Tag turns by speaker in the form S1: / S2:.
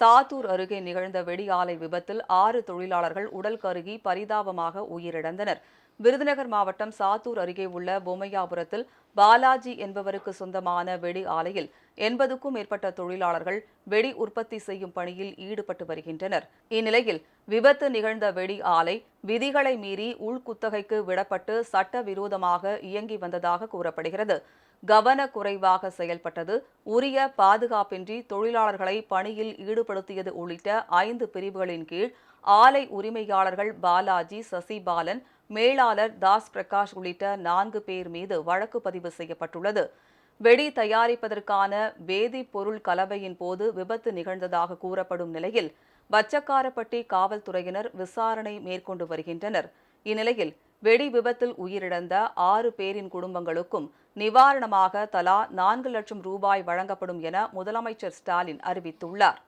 S1: சாத்தூர் அருகே நிகழ்ந்த வெடி ஆலை விபத்தில் ஆறு தொழிலாளர்கள் உடல் கருகி பரிதாபமாக உயிரிழந்தனர். விருதுநகர் மாவட்டம் சாத்தூர் அருகே உள்ள பொம்மையாபுரத்தில் பாலாஜி என்பவருக்கு சொந்தமான வெடி ஆலையில் எண்பதுக்கும் மேற்பட்ட தொழிலாளர்கள் வெடி உற்பத்தி செய்யும் பணியில் ஈடுபட்டு வருகின்றனர். இந்நிலையில் விபத்து நிகழ்ந்த வெடி ஆலை விதிகளை மீறி உள்குத்தகைக்கு விடப்பட்டு சட்டவிரோதமாக இயங்கி வந்ததாக கூறப்படுகிறது. கவனக்குறைவாக செயல்பட்டது உரிய பாதுகாப்பின்றி தொழிலாளர்களை பணியில் ஈடுபடுத்தியது உள்ளிட்ட ஐந்து பிரிவுகளின் கீழ் ஆலை உரிமையாளர்கள் பாலாஜி சசிபாலன் மேலாளர் தாஸ் பிரகாஷ் உள்ளிட்ட நான்கு பேர் மீது வழக்கு பதிவு செய்யப்பட்டுள்ளது. வெடி தயாரிப்பதற்கான வேதிப்பொருள் கலவையின் போது விபத்து நிகழ்ந்ததாக கூறப்படும் நிலையில் வச்சக்காரப்பட்டி காவல்துறையினர் விசாரணை மேற்கொண்டு வருகின்றனர். இந்நிலையில் வெடி விபத்தில் உயிரிழந்த ஆறு பேரின் குடும்பங்களுக்கும் நிவாரணமாக தலா நான்கு லட்சம் ரூபாய் வழங்கப்படும் என முதலமைச்சர் ஸ்டாலின் அறிவித்துள்ளார்.